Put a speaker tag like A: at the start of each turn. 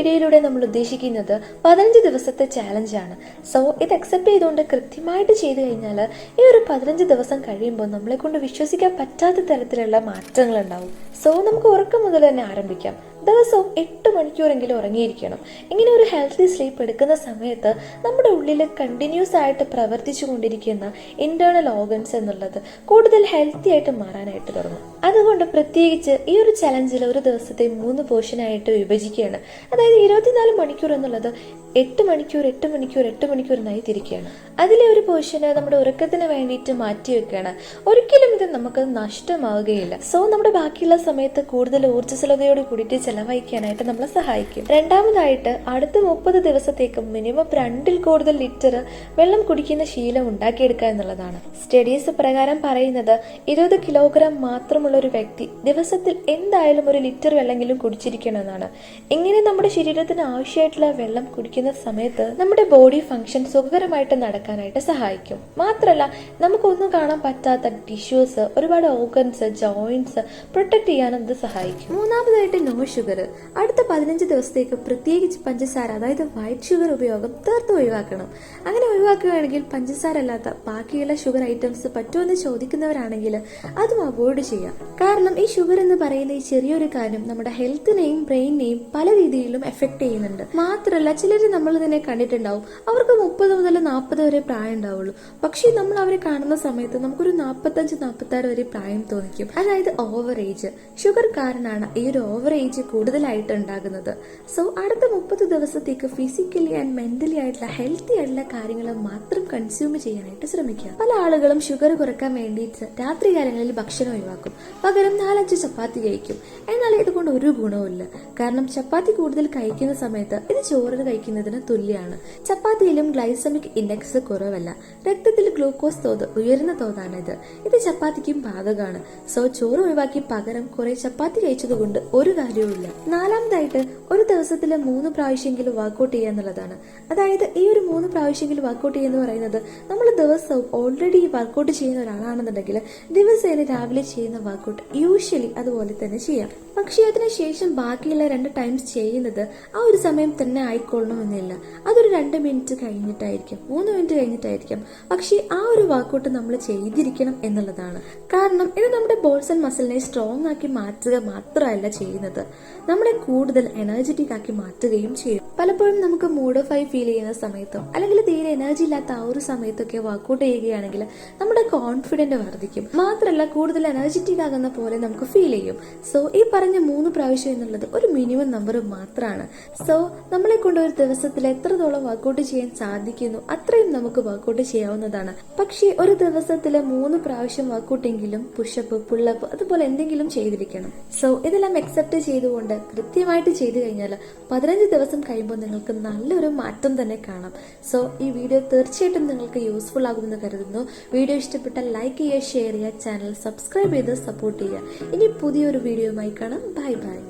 A: വീഡിയോയിലൂടെ നമ്മൾ ഉദ്ദേശിക്കുന്നത് പതിനഞ്ച് ദിവസത്തെ ചാലഞ്ചാണ് സോ ഇത് അക്സെപ്റ്റ് ചെയ്തുകൊണ്ട് കൃത്യമായിട്ട് ചെയ്തു കഴിഞ്ഞാൽ ഈ ഒരു പതിനഞ്ച് ദിവസം കഴിയുമ്പോൾ നമ്മളെ കൊണ്ട് വിശ്വസിക്കാൻ പറ്റാത്ത തരത്തിലുള്ള മാറ്റങ്ങൾ ഉണ്ടാവും. സോ നമുക്ക് ഉറക്കം മുതൽ തന്നെ ആരംഭിക്കാം. ദിവസവും എട്ട് മണിക്കൂറെങ്കിലും ഉറങ്ങിയിരിക്കണം. ഇങ്ങനെ ഒരു ഹെൽത്തി സ്ലീപ്പ് എടുക്കുന്ന സമയത്ത് നമ്മുടെ ഉള്ളിൽ കണ്ടിന്യൂസ് ആയിട്ട് പ്രവർത്തിച്ചു കൊണ്ടിരിക്കുന്ന ഇന്റേണൽ ഓർഗൻസ് എന്നുള്ളത് കൂടുതൽ ഹെൽത്തി ആയിട്ട് മാറാനായിട്ട് തുടങ്ങും. അതുകൊണ്ട് പ്രത്യേകിച്ച് ഈ ഒരു ചലഞ്ചിൽ ഒരു ദിവസത്തെ മൂന്ന് പോർഷനായിട്ട് വിഭജിക്കുകയാണ്. അതായത് ഇരുപത്തിനാല് മണിക്കൂർ എന്നുള്ളത് എട്ട് മണിക്കൂർ എട്ട് മണിക്കൂർ എട്ട് മണിക്കൂർ എന്നായി തിരിക്കുകയാണ്. അതിലെ ഒരു പോർഷന് നമ്മുടെ ഉറക്കത്തിന് വേണ്ടിയിട്ട് മാറ്റി വെക്കുകയാണ്. ഒരിക്കലും ഇത് നമുക്ക് നഷ്ടമാവുകയില്ല. സോ നമ്മുടെ ബാക്കിയുള്ള സമയത്ത് കൂടുതൽ ഊർജസ്വലതയോട് കൂടിയിട്ട് ചെലവഴിക്കാനായിട്ട് നമ്മളെ സഹായിക്കും. രണ്ടാമതായിട്ട് അടുത്ത മുപ്പത് ദിവസത്തേക്ക് മിനിമം രണ്ടിൽ കൂടുതൽ ലിറ്റർ വെള്ളം കുടിക്കുന്ന ശീലം ഉണ്ടാക്കിയെടുക്കുക എന്നുള്ളതാണ്. സ്റ്റഡീസ് പ്രകാരം പറയുന്നത് ഇരുപത് കിലോഗ്രാം മാത്രമുള്ള ഒരു വ്യക്തി ദിവസത്തിൽ എന്തായാലും ഒരു ലിറ്റർ വെള്ളമെങ്കിലും കുടിച്ചിരിക്കണമെന്നാണ്. ഇങ്ങനെ നമ്മുടെ ശരീരത്തിന് ആവശ്യമായിട്ടുള്ള വെള്ളം കുടിക്കുന്ന സമയത്ത് നമ്മുടെ ബോഡി ഫംഗ്ഷൻ സുഖകരമായിട്ട് നടക്കാനായിട്ട് സഹായിക്കും. മാത്രമല്ല നമുക്കൊന്നും കാണാൻ പറ്റാത്ത ടിഷ്യൂസ് ഒരുപാട് ഓർഗൻസ് ജോയിന്റ്സ് പ്രൊട്ടക്ട് ചെയ്യാനും ഇത് സഹായിക്കും? മൂന്നാമതായിട്ട് നോ ഷുഗർ. അടുത്ത പതിനഞ്ച് ദിവസത്തേക്ക് പ്രത്യേകിച്ച് പഞ്ചസാര അതായത് വൈറ്റ് ഷുഗർ ഉപയോഗം തീർത്തും ഒഴിവാക്കണം. അങ്ങനെ ഒഴിവാക്കുകയാണെങ്കിൽ പഞ്ചസാര അല്ലാത്ത ബാക്കിയുള്ള ഷുഗർ ഐറ്റംസ് പറ്റുമെന്ന് ചോദിക്കുന്നവരാണെങ്കിൽ അതും അവോയ്ഡ് ചെയ്യാം. കാരണം ഈ ഷുഗർ എന്ന് പറയുന്ന ഈ ചെറിയൊരു കാര്യം നമ്മുടെ ഹെൽത്തിനെയും ബ്രെയിനെയും പല രീതിയിലും എഫക്ട് ചെയ്യുന്നുണ്ട്. മാത്രമല്ല ചിലർ നമ്മൾ തന്നെ കണ്ടിട്ടുണ്ടാവും. അവർക്ക് മുപ്പത് മുതൽ നാൽപ്പത് വരെ പ്രായം ഉണ്ടാവുള്ളൂ. പക്ഷേ നമ്മൾ അവരെ കാണുന്ന സമയത്ത് നമുക്കൊരു നാൽപ്പത്തഞ്ച് നാൽപ്പത്തി ആറ് വരെ പ്രായം തോന്നിക്കും. അതായത് ഓവർ ഏജ് ഷുഗർ കാരണമാണ് ഈ ഒരു ഓവർ ഏജ് കൂടുതലായിട്ട് ഉണ്ടാകുന്നത് സോ അടുത്ത മുപ്പത് ദിവസത്തേക്ക് ഫിസിക്കലി ആൻഡ് മെന്റലി ആയിട്ടുള്ള ഹെൽത്തി ആയിട്ടുള്ള കാര്യങ്ങൾ മാത്രം കൺസ്യൂം ചെയ്യാനായിട്ട് ശ്രമിക്കുക. പല ആളുകളും ഷുഗർ കുറയ്ക്കാൻ വേണ്ടിയിട്ട് രാത്രി കാലങ്ങളിൽ ഭക്ഷണം ഒഴിവാക്കും. പകരം നാലഞ്ച് ചപ്പാത്തി കഴിക്കും. എന്നാൽ ഇതുകൊണ്ട് ഒരു ഗുണവുമില്ല. കാരണം ചപ്പാത്തി കൂടുതൽ കഴിക്കുന്ന സമയത്ത് ഇത് ചോറ് കഴിക്കുന്നതിന് തുല്യമാണ് ചപ്പാത്തിയിലും ഗ്ലൈസമിക് ഇൻഡെക്സ് കുറവല്ല. രക്തത്തിൽ ഗ്ലൂക്കോസ് തോത് ഉയർന്ന തോതാണിത്. ഇത് ചപ്പാത്തിക്കും ബാധകമാണ്. സോ ചോറ് ഒഴിവാക്കി പകരം കുറെ ചപ്പാത്തി കഴിച്ചതുകൊണ്ട് ഒരു കാര്യവുമില്ല. നാലാമതായിട്ട് ഒരു ദിവസത്തിൽ മൂന്ന് പ്രാവശ്യമെങ്കിലും വർക്കൗട്ട് ചെയ്യുക എന്നുള്ളതാണ്. അതായത് ഈ ഒരു മൂന്ന് പ്രാവശ്യമെങ്കിലും വർക്കൗട്ട് ചെയ്യുക എന്ന് പറയുന്നത് നമ്മൾ ദിവസവും ഓൾറെഡി വർക്കൗട്ട് ചെയ്യുന്ന ഒരാളാണെന്നുണ്ടെങ്കിൽ ദിവസേന രാവിലെ ചെയ്യുന്ന വർക്കൗട്ട് യൂഷ്വലി അതുപോലെ തന്നെ ചെയ്യാം. പക്ഷേ അതിനുശേഷം ബാക്കിയുള്ള രണ്ട് ടൈംസ് ചെയ്യുന്നത് ആ ഒരു സമയം തന്നെ ആയിക്കൊള്ളണമെന്നില്ല. അതൊരു രണ്ട് മിനിറ്റ് കഴിഞ്ഞിട്ടായിരിക്കും മൂന്ന് മിനിറ്റ് കഴിഞ്ഞിട്ടായിരിക്കും. പക്ഷേ ആ ഒരു വർക്കൗട്ട് നമ്മൾ ചെയ്തിരിക്കണം എന്നുള്ളതാണ്. കാരണം ഇത് നമ്മുടെ ബോൾസ് ആൻഡ് മസിലിനെ സ്ട്രോങ് ആക്കി മാറ്റുക മാത്രമല്ല ചെയ്യുന്നത്. നമ്മളെ കൂടുതൽ എനർജറ്റിക് ആക്കി മാറ്റുകയും ചെയ്യും. പലപ്പോഴും നമുക്ക് മൂഡ് ഓഫ് ആയി ഫീൽ ചെയ്യുന്ന സമയത്തോ അല്ലെങ്കിൽ തീരെ എനർജി ഇല്ലാത്ത ആ ഒരു സമയത്തൊക്കെ വർക്കൗട്ട് ചെയ്യുകയാണെങ്കിൽ നമ്മുടെ കോൺഫിഡന്റ് വർദ്ധിക്കും. മാത്രമല്ല കൂടുതൽ എനർജറ്റിക് ആകുന്ന പോലെ നമുക്ക് ഫീൽ ചെയ്യും. സോ ഈ പറഞ്ഞ മൂന്ന് പ്രാവശ്യം എന്നുള്ളത് ഒരു മിനിമം നമ്പർ മാത്രമാണ് സോ നമ്മളെ കൊണ്ട് ഒരു ദിവസത്തിൽ എത്രത്തോളം വർക്കൗട്ട് ചെയ്യാൻ സാധിക്കുന്നു അത്രയും നമുക്ക് വർക്കൗട്ട് ചെയ്യാവുന്നതാണ്. പക്ഷേ ഒരു ദിവസത്തിൽ മൂന്ന് പ്രാവശ്യം വർക്കൗട്ടെങ്കിലും പുഷപ്പ് പുള്ളപ്പ് അതുപോലെ എന്തെങ്കിലും ചെയ്തിരിക്കണം. സോ ഇതെല്ലാം അക്സെപ്റ്റ് ചെയ്തുകൊണ്ട് കൃത്യമായിട്ട് ചെയ്തു കഴിഞ്ഞാൽ പതിനഞ്ച് ദിവസം കഴിയുമ്പോൾ നിങ്ങൾക്ക് നല്ലൊരു മാറ്റം തന്നെ കാണാം. സോ ഈ വീഡിയോ തീർച്ചയായിട്ടും നിങ്ങൾക്ക് യൂസ്ഫുൾ ആകുമെന്ന് കരുതുന്നു. വീഡിയോ ഇഷ്ടപ്പെട്ടാൽ ലൈക്ക് ചെയ്യുക ഷെയർ ചെയ്യുക ചാനൽ സബ്സ്ക്രൈബ് ചെയ്ത് സപ്പോർട്ട് ചെയ്യുക. ഇനി പുതിയൊരു വീഡിയോയുമായി കാണാം. bye bye